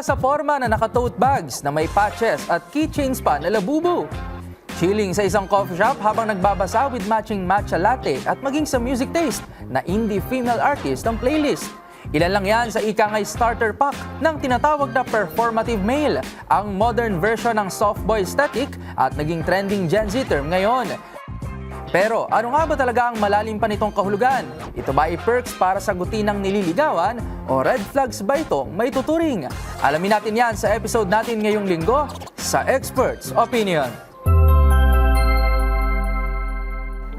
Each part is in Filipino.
Sa forma na naka-tote bags na may patches at keychains pa na labubo. Chilling sa isang coffee shop habang nagbabasa with matching matcha latte at maging sa music taste na indie female artist ang playlist. Ilan lang yan sa ikangay starter pack ng tinatawag na performative male, ang modern version ng soft boy aesthetic at naging trending Gen Z term ngayon. Pero ano nga ba talaga ang malalim pa nitong kahulugan? Ito ba ay perks para sagutin ng nililigawan o red flags ba itong may tuturing? Alamin natin yan sa episode natin ngayong linggo sa Experts Opinion.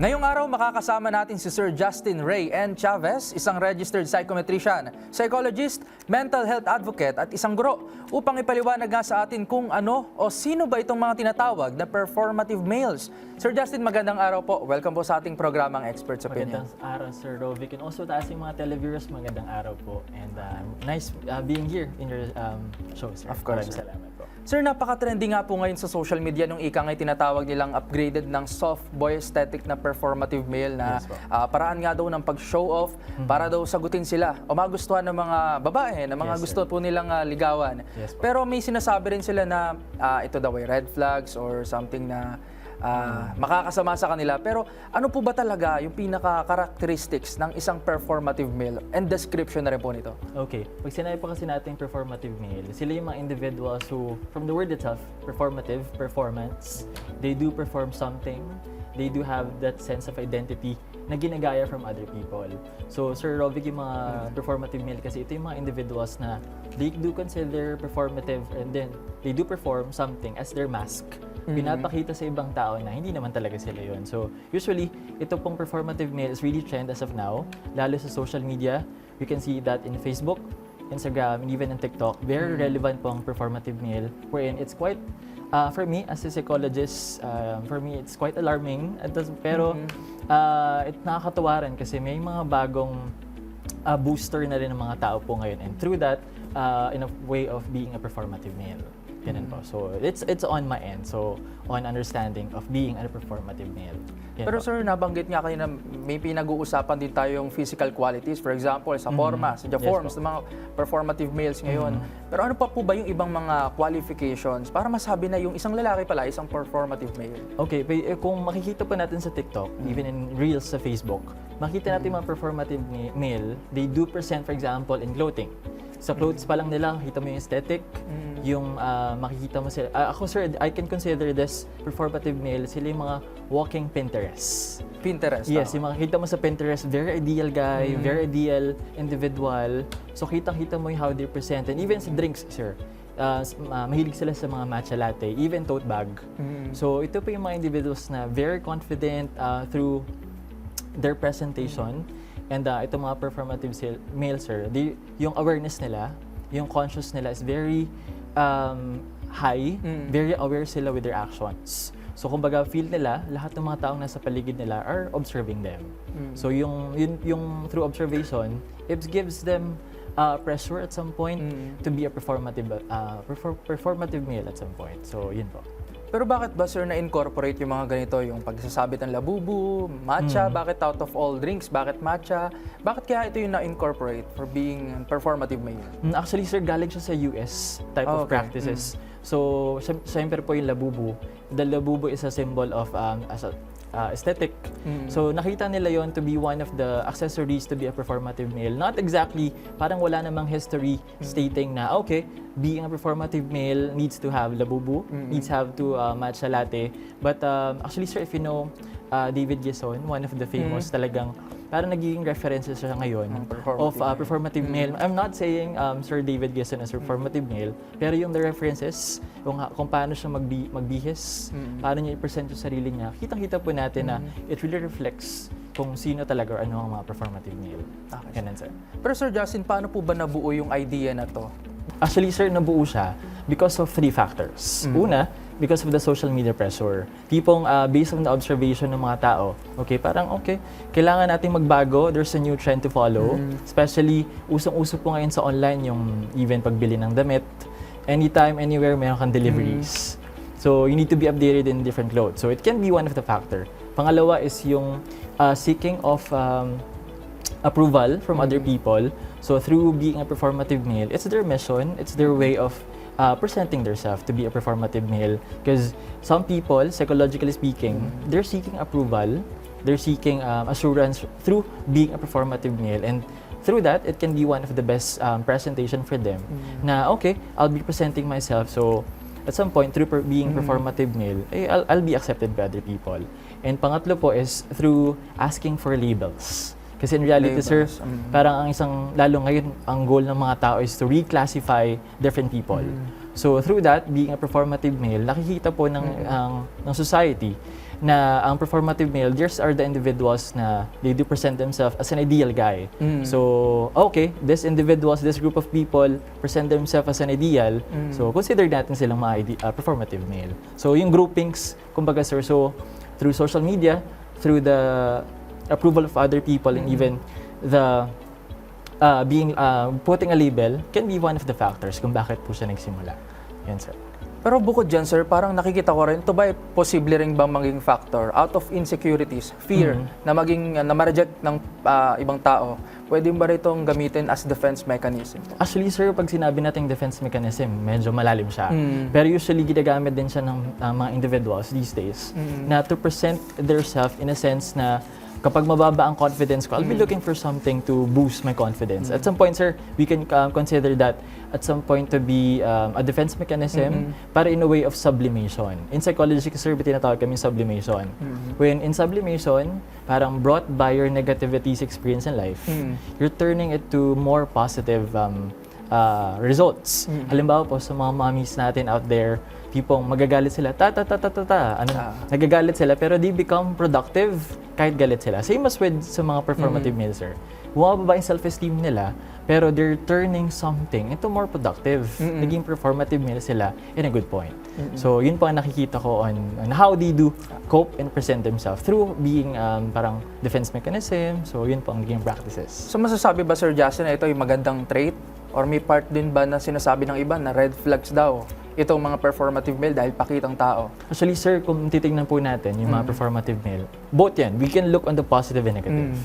Ngayong araw makakasama natin si Sir Justin Ray N. Chavez, isang registered psychometrician, psychologist, mental health advocate at isang guro upang ipaliwanag nga sa atin kung ano o sino ba itong mga tinatawag na performative males. Sir Justin, magandang araw po. Welcome po sa ating programang Experts Opinion. Magandang araw, Sir Rovic. And also, taas yung mga televiewers, magandang araw po. And um, nice uh, being here in your um, show, sir. Of course, Maraming salamat. Sir, napaka-trending nga po ngayon sa social media nung ika ngay tinatawag nilang upgraded ng soft boy aesthetic na performative male na Yes. Mm-hmm. ah, paraan nga daw ng pag-show off para daw sagutin sila o magustuhan ng mga babae na mga Yes, sir. gusto po nilang ah, ligawan. Yes po. Pero may sinasabi rin sila na ah, ito daw ay red flags or something na Ah, makakasama sa kanila. Pero ano po ba talaga yung pinaka-characteristics ng isang performative male and description na rin po nito? Okay. Pag sinabi po kasi natin performative male, sila yung mga individuals who, from the word itself, performative, performance, they do perform something, they do have that sense of identity na ginagaya from other people. So, Sir Rovic, yung mga performative male kasi ito yung mga individuals na they do consider performative and then they do perform something as their mask. Pinapakita sa ibang tao na hindi naman talaga sila yun. So, usually, ito pong performative male is really trend as of now, lalo sa social media. You can see that in Facebook, Instagram, and even in TikTok, very relevant pong performative male, wherein it's quite, uh, for me, as a psychologist, uh, for me, it's quite alarming. Does- pero, uh, it nakakatuwa rin kasi may mga bagong uh, booster na rin ng mga tao po ngayon. And through that, uh, in a way of being a performative male. Ganun po. So, it's it's on my end. So, on understanding of being a performative male. Yan Pero po. sir, nabanggit nga kayo na may pinag-uusapan din tayong physical qualities. For example, sa forma, sa Yes forms po. ng mga performative males ngayon. Pero ano pa po ba yung ibang mga qualifications para masabi na yung isang lalaki pala, isang performative male? Okay, eh, kung makikita po natin sa TikTok, even in Reels sa Facebook, makita natin mga performative ma- male, they do present, for example, in clothing. Sa clothes pa lang nila, makita mo yung aesthetic, yung ah, makikita mo sila. ah, ako sir, I can consider this performative male, sila yung mga walking Pinterest. Pinterest. Yes, tama. yung makikita mo sa Pinterest, very ideal guy, very ideal individual. So kitang-kita mo yung how they present. And even sa drinks, sir, uh, ma- mahilig sila sa mga matcha latte, even tote bag. So ito po yung mga individuals na very confident uh, through their presentation. And uh, itong mga performative male, sir, they, yung awareness nila, yung conscious nila is very um, high, very aware sila with their actions. So kumbaga feel nila lahat ng mga taong nasa paligid nila are observing them. So yung, yun, yung through observation, it gives them uh, pressure at some point to be a performative uh, perfor- performative male at some point. So yun po. Pero bakit ba sir na-incorporate yung mga ganito, yung pagsasabit ng labubu, matcha, bakit out of all drinks, bakit matcha? Bakit kaya ito yung na-incorporate for being performative male? Mm, Actually, sir, galing siya sa US type Ah, of okay. practices. So, syem- syempre po yung labubu. The labubu is a symbol of um, as a, uh, aesthetic. So, nakita nila yon to be one of the accessories to be a performative male. Not exactly, parang wala namang history stating na, okay, being a performative male needs to have labubu, needs have to uh, matcha latte. But um, actually, sir, if you know uh, David Gison, one of the famous talagang parang nagiging references siya ngayon Mm, of uh, performative male. I'm not saying um, Sir David Gison as performative male, pero yung the references, yung, kung paano siya magbi, magbihis, Mm. paano niya i-present yung sarili niya, kitang-kita po natin na it really reflects kung sino talaga or ano ang mga performative male. Okay. Ganun, sir. Pero Sir Justin, paano po ba nabuo yung idea na to? Actually, sir, nabuo siya because of three factors. Mm. Una, because of the social media pressure. Tipong uh, based on the observation ng mga tao, okay, parang okay, kailangan nating magbago, there's a new trend to follow. Mm. Especially, usong-uso po ngayon sa online yung even pagbili ng damit. Anytime, anywhere, meron kang deliveries. So, you need to be updated in different clothes. So, it can be one of the factor. Pangalawa is yung uh, seeking of um, approval from other people. So through being a performative male, it's their mission, it's their way of uh, presenting themselves to be a performative male. Because some people, psychologically speaking, they're seeking approval, they're seeking um, assurance through being a performative male. And through that, it can be one of the best um, presentation for them. Na, okay, I'll be presenting myself. So at some point, through per- being performative male, eh, I'll, I'll be accepted by other people. And pangatlo po is through asking for labels. Kasi in reality, sir, mm. parang ang isang, lalo ngayon, ang goal ng mga tao is to reclassify different people. So through that, being a performative male, nakikita po ng, ang, ng society na ang performative male, these are the individuals na they do present themselves as an ideal guy. Mm. So, okay, this individuals, this group of people present themselves as an ideal. Mm. So, consider natin silang mga ide- uh, performative male. So, yung groupings, kumbaga sir, so through social media, through the approval of other people and even the uh, being uh, putting a label can be one of the factors kung bakit po siya nagsimula. Yan sir. Pero bukod dyan, sir, parang nakikita ko rin, ito ba posible rin bang maging factor out of insecurities, fear, na maging, uh, na ma-reject ng ah, ibang tao, pwede ba itong gamitin as defense mechanism? Actually, sir, pag sinabi nating defense mechanism, medyo malalim siya. Mm. Pero usually, ginagamit din siya ng uh, mga individuals these days na to present their self in a sense na kapag mababa ang confidence ko, I'll be looking for something to boost my confidence. At some point, sir, we can um, consider that at some point to be um, a defense mechanism para in a way of sublimation. In psychology, sir, tinatawag kami sublimation. When in sublimation, parang brought by your negativities experience in life, Mm. you're turning it to more positive um, uh, results. Halimbawa po sa mga mommies natin out there, tipong magagalit sila, ta ta ta ta ta ta, ano, Ah. nagagalit sila pero they become productive kahit galit sila. Same as with sa mga performative males, sir. Bumababa yung self-esteem nila, pero they're turning something into more productive. Mm-mm. Naging performative male sila in a good point. So, yun po ang nakikita ko on, on how they do cope and present themselves through being um, parang defense mechanism. So, yun po ang naging practices. So masasabi ba, Sir Justin, na ito ay magandang trait? Or may part din ba na sinasabi ng iba na red flags daw itong mga performative male dahil pakitang tao? Actually, sir, kung titingnan po natin yung mga performative male, both yan, we can look on the positive and negative.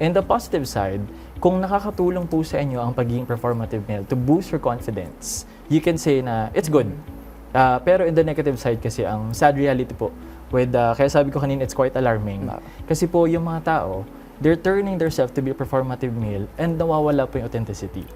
And the positive side, kung nakakatulong po sa inyo ang pagiging performative male to boost your confidence, you can say na it's good. Ah, pero in the negative side kasi, ang sad reality po, with, ah, kaya sabi ko kanina, it's quite alarming. Kasi po yung mga tao, they're turning themselves to be a performative male and nawawala po yung authenticity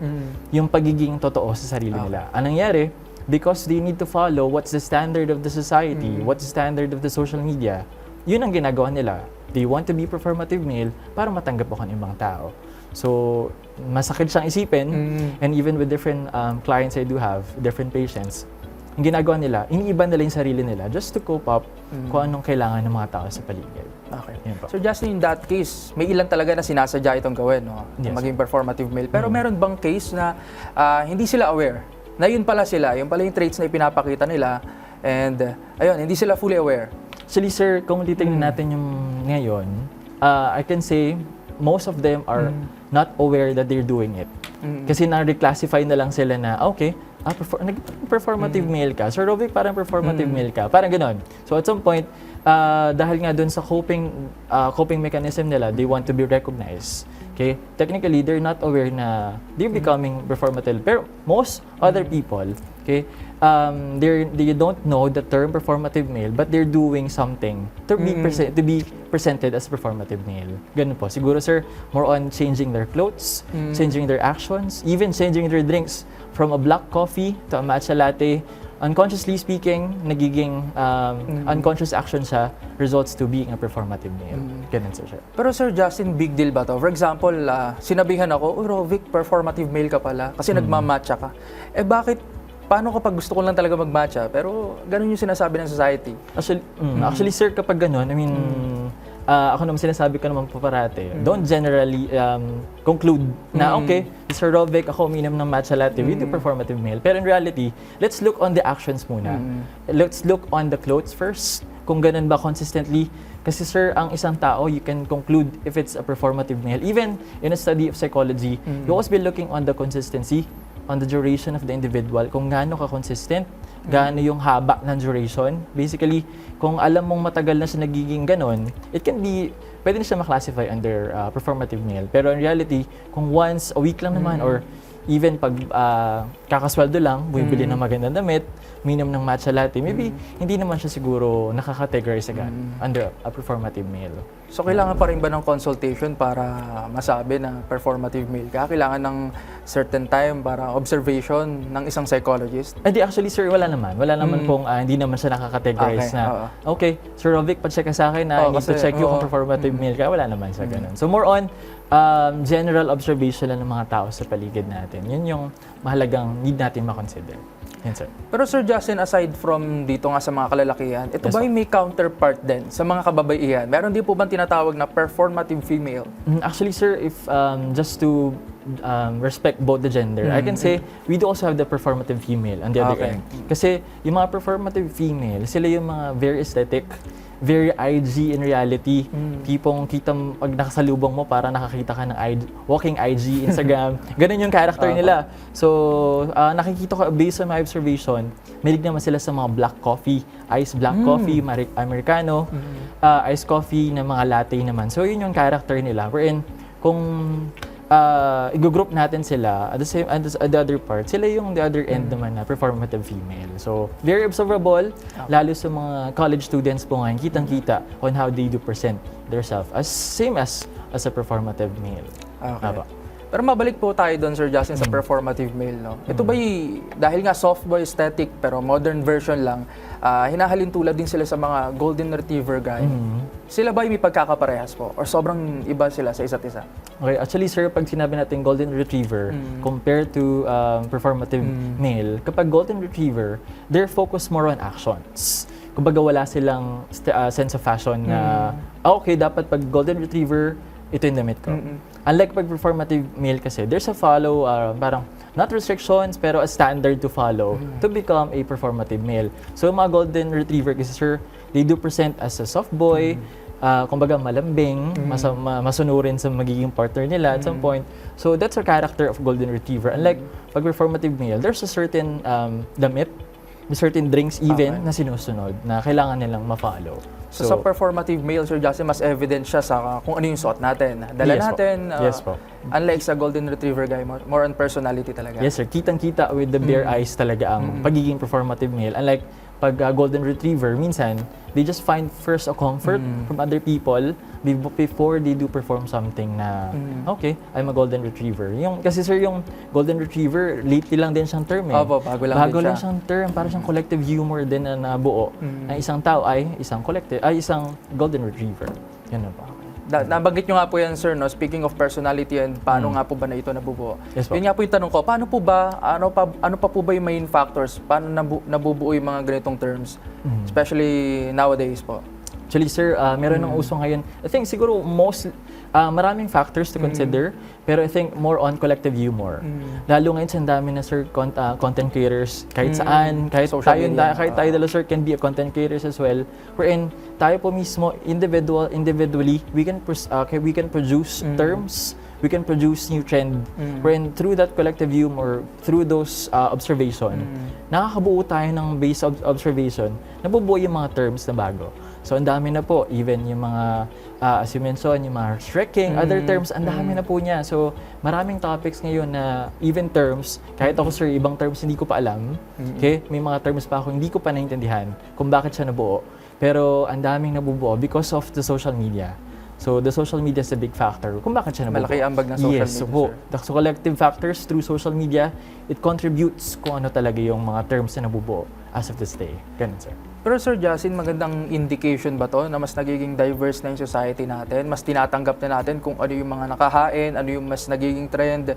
yung pagiging totoo sa sarili nila. Anong nangyari? Because they need to follow what's the standard of the society, what's the standard of the social media. Yun ang ginagawa nila. They want to be performative male para matanggap ako ng ibang tao. So, masakit siyang isipin. Mm. And even with different um, clients I do have, different patients, yung ginagawa nila, iniiba nila yung sarili nila just to cope up kung anong kailangan ng mga tao sa paligid. Okay. Po. So Justin, in that case, may ilan talaga na sinasadya itong gawin, no? Yes. maging performative male. Pero meron bang case na ah, hindi sila aware na yun pala sila, yung pala yung traits na ipinapakita nila and uh, ayun, hindi sila fully aware. Actually, sir, kung titingnan Mm. natin yung ngayon, uh, I can say most of them are not aware that they're doing it. Mm. Kasi na-reclassify na lang sila na, ah, okay, ah, perfor- nag- performative Mm. male ka. Sir Rovic, parang performative male ka. Parang ganon. So at some point, uh, dahil nga dun sa coping, uh, coping mechanism nila, they want to be recognized. Okay? Technically, they're not aware na they're Mm. becoming performative. Pero most other people, okay, um, they're, they don't know the term performative male, but they're doing something to be, Mm. prese- to be presented as performative male. Ganun po. Siguro, sir, more on changing their clothes, changing their actions, even changing their drinks from a black coffee to a matcha latte, unconsciously speaking, nagiging um, unconscious action siya results to being a performative male. Ganun sir siya. Pero Sir Justin, big deal ba to? For example, ah, sinabihan ako, oh Rovic, performative male ka pala kasi nagmamatcha ka. Eh bakit, paano kapag gusto ko lang talaga magmatcha? Pero ganun yung sinasabi ng society. Actually, mm, actually sir, kapag ganun, I mean, ah, ako naman sinasabi ko naman po parati, don't generally um, conclude na, okay, Mr. Rovic, ako uminom ng matcha latte, we do performative male. Pero in reality, let's look on the actions muna. Let's look on the clothes first. Kung ganun ba consistently. Kasi sir, ang isang tao, you can conclude if it's a performative male. Even in a study of psychology, you always be looking on the consistency, on the duration of the individual, kung gaano ka consistent, gaano yung haba ng duration. Basically, kung alam mong matagal na siya nagiging ganon, it can be, pwede na siya maklasify under uh, performative male. Pero in reality, kung once a week lang naman or even pag uh, kakasweldo lang, bumibili ng magandang damit, minum ng matcha latte, maybe hindi naman siya siguro nakakategorize agad under a performative male. So kailangan pa rin ba ng consultation para masabi na performative male ka? Kailangan ng certain time para observation ng isang psychologist? Hindi, actually, sir, wala naman. Wala naman pong, ah, hindi naman siya nakakategorize Okay, na, okay, Sir Rovic, pacheck ka sa akin na Oo, I need to kasi, check you kung oo. performative male ka. Wala naman sa ganun. So, more on, um, general observation lang ng mga tao sa paligid natin. Yun yung mahalagang need natin makonsider. Yan, sir. Pero Sir Justin, aside from dito nga sa mga kalalakihan, ito Yes, ba may counterpart din sa mga kababaihan? Meron din po bang tinatawag na performative female? Mm, Actually, sir, if um, just to um, respect both the gender, I can say we do also have the performative female on the other Okay. end. Kasi yung mga performative female, sila yung mga very aesthetic, very IG in reality. Tipong kita pag nakasalubong mo para nakakita ka ng IG, walking IG, Instagram. Ganun yung character nila. So, ah, nakikita ko based on my observation, malig naman sila sa mga black coffee, iced black coffee, Mari- Americano, ah, iced coffee na mga latte naman. So, yun yung character nila. Wherein, kung uh, i-group natin sila at the same at the, at the other part, sila yung the other end naman na performative female. So, very observable, lalo sa mga college students po ngayon, kitang-kita on how they do present themselves as same as as a performative male. Okay. Tama. Pero mabalik po tayo doon, Sir Justin, sa performative male. No? Ito ba dahil nga soft boy aesthetic pero modern version lang, ah, hinahalin tulad din sila sa mga golden retriever guy. Sila ba may pagkakaparehas po? Or sobrang iba sila sa isa't isa? Okay, actually sir, pag sinabi natin golden retriever compared to um, performative male, kapag golden retriever, they're focused more on actions. Kumbaga wala silang uh, sense of fashion na, ah, okay, dapat pag golden retriever, ito yung damit ko. Unlike pag performative male kasi, there's a follow, uh, parang not restrictions, pero a standard to follow to become a performative male. So mga golden retriever kasi sir, they do present as a soft boy, ah, kumbaga malambing, masa, ma- masunurin sa magiging partner nila at some point. So that's a character of golden retriever. Unlike pag performative male, there's a certain um, damit, may certain drinks even Okay. na sinusunod na kailangan nilang ma-follow. So, sa performative male, Sir Justin, mas evident siya sa kung ano yung suot natin. Dala Yes po. natin. ah, Yes po. Unlike sa golden retriever guy, more, more on personality talaga. Yes sir, kitang-kita with the bare eyes talaga ang pagiging performative male. Unlike pag uh, golden retriever, minsan they just find first a comfort from other people be- before they do perform something na okay, I'm a golden retriever. Yung kasi sir yung golden retriever lately lang din siyang term eh. Opo, bago lang bago din lang siya. siyang term, para siyang collective humor din na nabuo. Ang isang tao ay isang collective ay isang golden retriever. Yan na ba? Da, nabanggit nyo nga po yan, sir, no? speaking of personality and paano nga po ba na ito nabubuo. Mm. Yes po. Yun nga po yung tanong ko, paano po ba, ano pa, ano pa po ba yung main factors? Paano nabu, nabubuo yung mga ganitong terms? Mm. Especially nowadays po. Actually, sir, uh, meron ng uso ngayon. I think siguro most, uh, maraming factors to consider, pero I think more on collective humor. Lalo ngayon sa dami na sir con- uh, content creators kahit saan, kahit Social tayo, media, kahit tayo dala sir can be a content creators as well. Wherein tayo po mismo individual individually we can pros- uh, okay, we can produce terms we can produce new trend. Wherein through that collective humor through those uh, observation nakakabuo tayo ng base of observation nabubuo yung mga terms na bago so ang dami na po. Even yung mga uh, as you mentioned yung mga trekking other terms ang dami na po niya. So maraming topics ngayon na even terms kahit ako sir ibang terms hindi ko pa alam okay? May mga terms pa ako hindi ko pa naintindihan kung bakit siya nabuo. Pero ang daming nabubuo because of the social media So the social media is a big factor kung bakit siya nabubuo. Malaki ambag ng social yes, media, po. sir. So collective factors through social media, it contributes kung ano talaga yung mga terms na nabubuo as of this day. Ganun, sir. Pero Sir Justin, magandang indication ba to na mas nagiging diverse na yung society natin? Mas tinatanggap na natin kung ano yung mga nakahain, ano yung mas nagiging trend.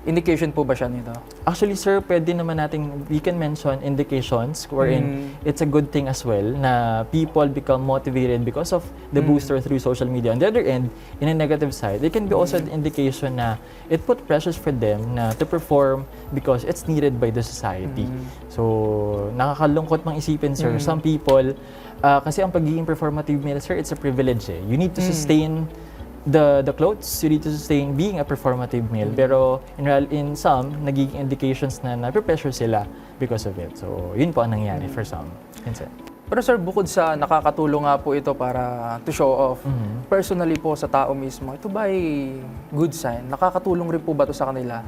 Indication po ba siya nito? Actually, sir, pwede naman nating, we can mention indications wherein Mm. it's a good thing as well na people become motivated because of the Mm. booster through social media. On the other end, in a negative side, it can be also an indication na it put pressures for them na to perform because it's needed by the society. Mm. So, nakakalungkot mang isipin, sir. Mm. Some people, ah, kasi ang pagiging performative male, sir, it's a privilege eh. You need to Mm. The the clothes, you need to sustain being a performative male. Pero in real, in some, nagiging indications na nape-pressure sila because of it. So, yun po ang nangyari for some. Yun, sir. Pero sir, bukod sa nakakatulong nga po ito para to show off, Mhm. personally po sa tao mismo, ito ba ay good sign? Nakakatulong rin po ba to sa kanila?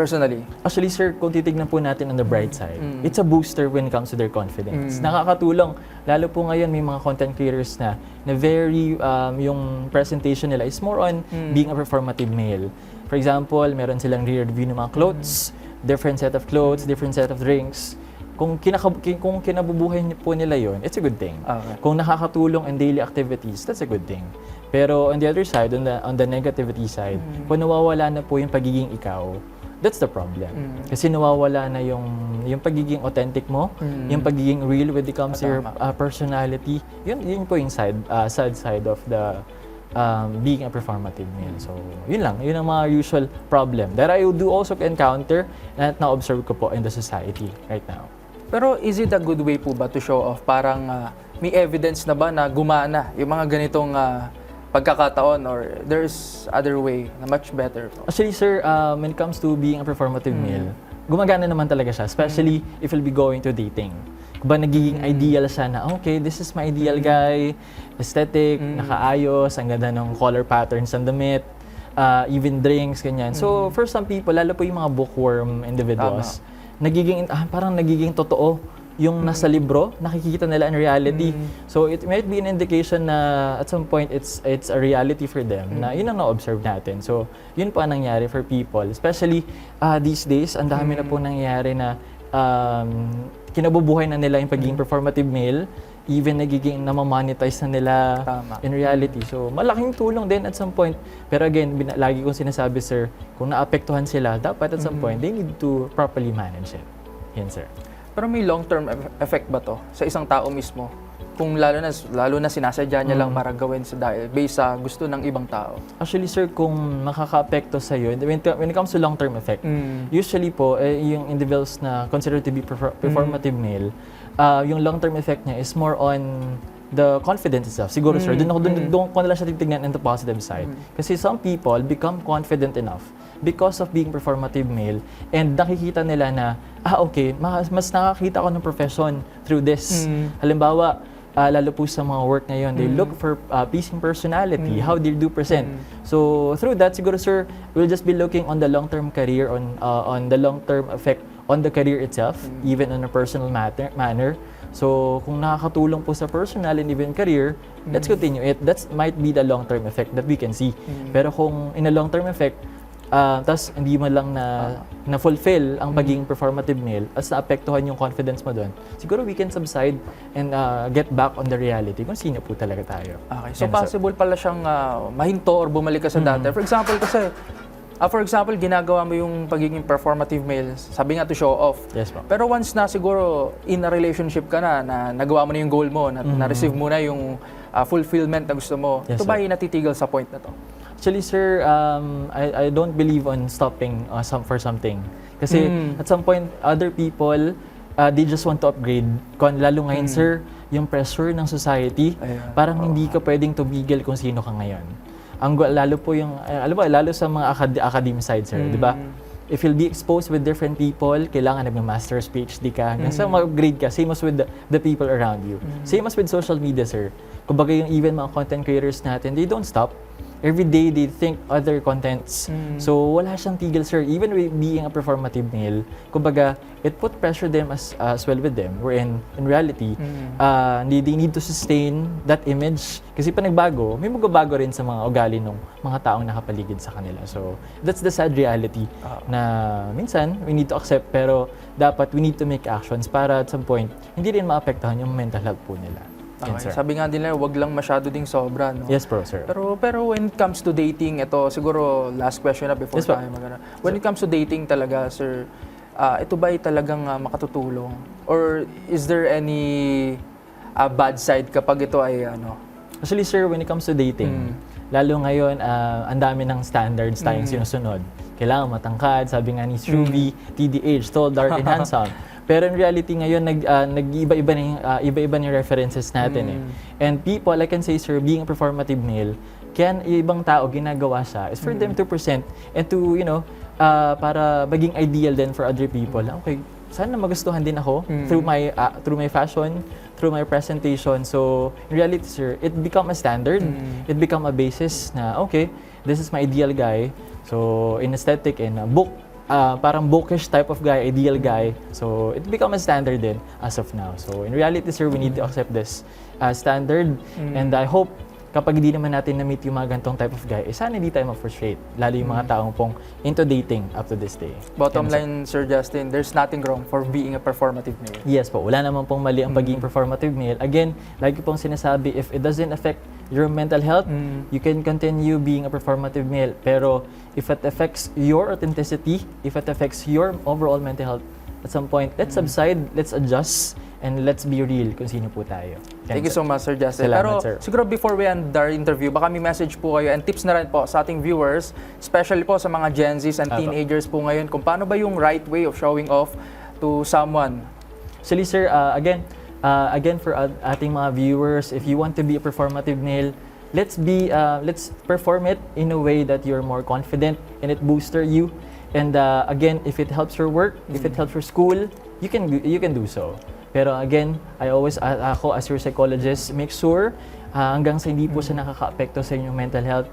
Personally? Actually, sir, kung titignan po natin on the bright side, Mm. it's a booster when it comes to their confidence. Mm. Nakakatulong. Lalo po ngayon, may mga content creators na, na very, um, yung presentation nila is more on Mm. being a performative male. For example, meron silang re-review ng mga clothes, different set of clothes, different set of drinks. Kung, kinaka- ki- kung kinabubuhay po nila yon, it's a good thing. Okay. Kung nakakatulong in daily activities, that's a good thing. Pero on the other side, on the, on the negativity side, Mm. kung nawawala na po yung pagiging ikaw, that's the problem. Mm. Kasi nawawala na yung, yung pagiging authentic mo, Mm. yung pagiging real when it comes to your Tama. uh, personality, yun, yun po yung side, uh, sad side of the um, being a performative male. So, yun lang. Yun ang mga usual problem that I do also encounter at na-observe ko po in the society right now. Pero is it a good way po ba to show off? Parang ah, may evidence na ba na gumana yung mga ganitong ah, pagkakataon or there's other way na much better? Actually, sir, um, when it comes to being a performative Mm. male, gumagana naman talaga siya, especially if you'll be going to dating. Kung ba nagiging Mm. ideal siya na, okay, this is my ideal guy, aesthetic, Mm. nakaayos, ang ganda ng color patterns ng damit, uh, even drinks, ganyan. So, for some people, lalo po yung mga bookworm individuals, nagiging, ah, parang nagiging totoo yung nasa libro, nakikita nila in reality. Mm. So it might be an indication na at some point it's it's a reality for them na yun ang na-observe natin. So yun po ang nangyari for people. Especially ah, these days, ang dami na po nangyayari na um, kinabubuhay na nila yung pagiging performative male, even nagiging namamonetize na nila Tama. in reality. So malaking tulong din at some point. Pero again, bina- lagi kong sinasabi sir, kung naapektuhan sila, dapat at some point they need to properly manage it. Yan sir. Pero may long-term eff- effect ba to sa isang tao mismo? Kung lalo na lalo na sinasadya niya lang Mm. para gawin sa dahil based sa gusto ng ibang tao. Actually, sir, kung makaka-apekto sa iyo, when, when it comes to long-term effect, usually po, eh, yung individuals na considered to be perfor- performative male, ah, yung long-term effect niya is more on the confidence itself. Siguro, sir, Mm, doon ako, doon, mm. doon ko na lang siya titignan in the positive side. Kasi some people become confident enough because of being performative male and nakikita nila na, ah, okay, mas, mas nakakita ko ng profession through this. Mm. Halimbawa, ah, lalo po sa mga work ngayon, they Mm. look for ah, pleasing personality, Mm. how they do present. Mm. So through that, siguro sir, we'll just be looking on the long-term career, on uh, on the long-term effect on the career itself, Mm. even on a personal matter, manner. So kung nakakatulong po sa personal and even career, let's Mm. continue it. That might be the long-term effect that we can see. Mm. Pero kung in a long-term effect, uh, tas hindi mo lang na na-fulfill ang Mm. pagiging performative male at naapektuhan yung confidence mo doon, siguro we can subside and uh, get back on the reality kung sino po talaga tayo. Okay. So Yan, sir. possible pala siyang ah, mahinto or bumalik ka sa dati. Mm. For example kasi ah, for example, ginagawa mo yung pagiging performative male, sabi nga to show off. Yes po. Pero once na siguro in a relationship ka na, na nagawa mo na yung goal mo, na, Mhm. na-receive mo na yung ah, fulfillment na gusto mo, Yes, ito ba sir. ay natitigil sa point na to? Actually, sir, um, I, I don't believe on stopping uh, some, for something. Kasi Mm. at some point, other people, uh, they just want to upgrade. Kung, lalo ngayon, Mm. sir, yung pressure ng society, Ayan. parang Oo. hindi ka pwedeng tumigil kung sino ka ngayon. Ang lalo po yung, uh, alam mo, lalo sa mga acad- academic side, sir, di ba? Mm. If you'll be exposed with different people, kailangan nag-master's, PhD ka, hanggang sa Mm. mag-upgrade ka, same as with the, the people around you. Mm. Same as with social media, sir. Kumbaga yung even mga content creators natin, they don't stop. Every day they think other contents. Mm. So wala siyang tigil sir. Even with being a performative male, kumbaga, it put pressure them as, as well with them. Wherein, in reality, Mm. uh, they, they need to sustain that image. Kasi pa nagbago, may magbabago rin sa mga ugali ng mga taong nakapaligid sa kanila. So, that's the sad reality Ah. na minsan, we need to accept, pero dapat we need to make actions para at some point, hindi rin maapektuhan yung mental health po nila. Yan, Okay. sir. Sabi nga nila, wag lang masyado ding sobra, no? Yes, bro, sir. Pero pero when it comes to dating, ito siguro last question na before Yes, tayo magana. When it comes to dating talaga, sir, ah, ito ba ay talagang ah, makatutulong? Or is there any ah, bad side kapag ito ay ano? Actually, sir, when it comes to dating, Mm. lalo ngayon, ah, ang dami ng standards tayong Mm. sinusunod. Kailangan matangkad, sabi nga ni Mm. Shruvi, TDH, tall, dark, and handsome. Pero in reality ngayon, nag, ah, nag-iba-iba na ah, iba-iba na yung references natin eh. Mm. And people, I can say, sir, being a performative male, kaya yung ibang tao ginagawa siya is for Mm. them to present and to, you know, ah, para maging ideal din for other people. Okay, sana magustuhan din ako Mm. through my ah, through my fashion, through my presentation. So, in reality, sir, it become a standard. Mm. It become a basis na, okay, this is my ideal guy. So, in aesthetic and uh, book, ah, parang bookish type of guy, ideal guy. So, it become a standard din as of now. So, in reality, sir, we need to accept this uh, standard. Mm. And I hope kapag hindi naman natin na-meet yung mga gantong type of guy, eh, sana hindi tayo ma-frustrate. Lalo yung mga taong pong into dating up to this day. Bottom Yan, sir. line, Sir Justin, there's nothing wrong for being a performative male. Yes po, wala naman pong mali ang pagiging Mm. performative male. Again, like ko pong sinasabi, if it doesn't affect your mental health, Mm. you can continue being a performative male. Pero if it affects your authenticity, if it affects your overall mental health, at some point, let's Mm. subside, let's adjust, and let's be real kung sino po tayo. Thank you so much, Sir Justin. Salamat, Pero sir. siguro before we end our interview, baka may message po kayo and tips na rin po sa ating viewers, especially po sa mga Gen Zs and Apo. teenagers po ngayon, kung paano ba yung right way of showing off to someone. Actually, sir, uh, again, uh, again for ating mga viewers, if you want to be a performative male, let's be, uh, let's perform it in a way that you're more confident and it booster you. And uh, again, if it helps your work, if it helps your school, you can you can do so. Pero again, I always ako as your psychologist, make sure uh, hanggang sa hindi po siya nakaka-apekto sa inyong mental health,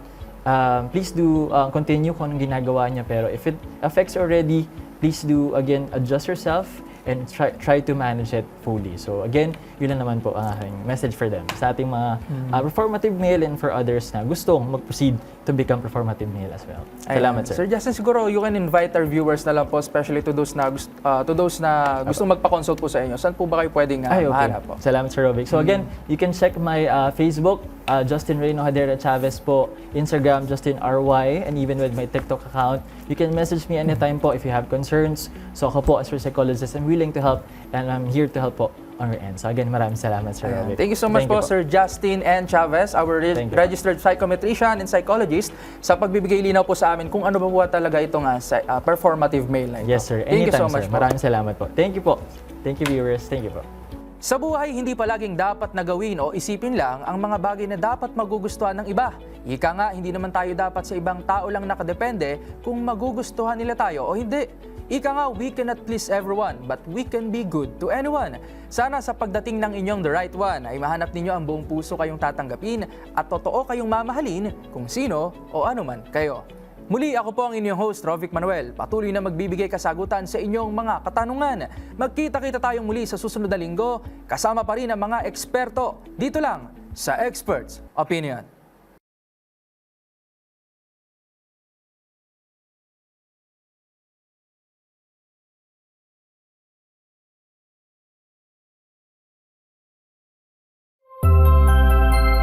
um, please do uh, continue kung anong ginagawa niya. Pero if it affects already, please do again adjust yourself and try, try to manage it fully. So again, yun lang naman po ang aking message for them. Sa ating mga uh, performative male and for others na gustong mag-proceed to become performative male as well. Salamat, Ayan. sir. Sir Justin, siguro you can invite our viewers na lang po, especially to those na, uh, to those na gustong magpa-consult po sa inyo. Saan po ba kayo pwedeng uh, Ay, okay. mahanap po? Salamat, Sir Robic. So again, you can check my uh, Facebook, uh, Justin Reyno Hadera Chavez po, Instagram, Justin RY, and even with my TikTok account. You can message me anytime po if you have concerns. So ako po as your psychologist, I'm willing to help and I'm here to help po on your end. So again, maraming salamat, Sir Ayan. Robic. Thank you so much po, Sir Justin and Chavez, our re- Thank registered psychometrician and psychologist, sa pagbibigay linaw po sa amin kung ano ba po talaga itong uh, uh, performative male na ito. Yes, sir. Thank you so Anytime, much sir. po. Maraming salamat po. Thank you po. Thank you, viewers. Thank you po. Sa buhay, hindi palaging dapat na gawin o isipin lang ang mga bagay na dapat magugustuhan ng iba. Ika nga, hindi naman tayo dapat sa ibang tao lang nakadepende kung magugustuhan nila tayo o hindi. Ika nga, we cannot please everyone, but we can be good to anyone. Sana sa pagdating ng inyong the right one ay mahanap ninyo ang buong puso kayong tatanggapin at totoo kayong mamahalin kung sino o ano man kayo. Muli ako po ang inyong host, Rovic Manuel. Patuloy na magbibigay kasagutan sa inyong mga katanungan. Magkita-kita tayong muli sa susunod na linggo. Kasama pa rin ang mga eksperto dito lang sa Experts Opinion.